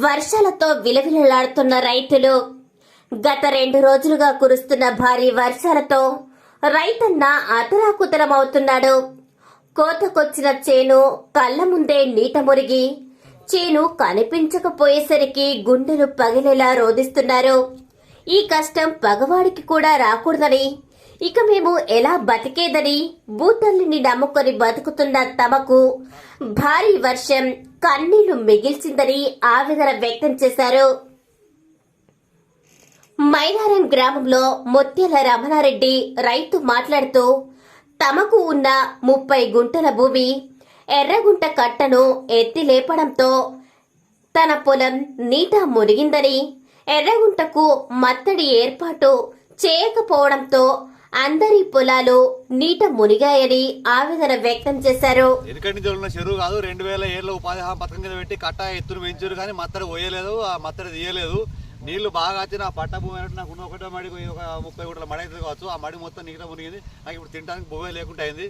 వర్షాలతో విలవిలలాడుతున్న రైతులు గత రెండు రోజులుగా కురుస్తున్న భారీ వర్షాలతో రైతన్న అతలాకుతలమవుతున్నాడు. కోతకొచ్చిన చేను కళ్ళ ముందే నీట మురిగి చేను కనిపించకపోయేసరికి గుండెలు పగిలేలా రోధిస్తున్నారు. ఈ కష్టం పగవాడికి కూడా రాకూడదని ఇక మేము ఎలా బతికేదని భూతల్లిని నమ్ముకొని బతుకుతున్న తమకు భారీ వర్షం కన్నీళ్ళు మిగిల్చిందని ఆవేదన వ్యక్తం చేశారు. మైనారం గ్రామంలో ముత్యాల రమణారెడ్డి రైతు మాట్లాడుతూ తమకు ఉన్న ముప్పై గుంటల భూమి ఎర్రగుంట కట్టను ఎత్తి లేపడంతో తన పొలం నీట మునిగిందని ఎర్రగుంటకు మత్తడి ఏర్పాటు చేయకపోవడంతో అందరి పొలాలు నీట మునిగాయని ఆవేదన వ్యక్తం చేశారు. ఎందుకంటే ఇందులో ఉన్న చెరువు కాదు రెండు వేల ఏళ్ళ ఉపాధి హామీ పథకం కింద పెట్టి కట్ట ఎత్తులు పెంచారు కానీ మత్తడి పోయలేదు ఆ మత్తడి తీయలేదు. నీళ్ళు బాగా వచ్చిన ఆ పట్ట భూమి నాకు ఉన్న ఒకటే మడి ఒక ముప్పై గుంటల మడి అయితే కావచ్చు. ఆ మడి మొత్తం నీట మునిగింది. నాకు ఇప్పుడు తినడానికి భూమి లేకుండా అయింది.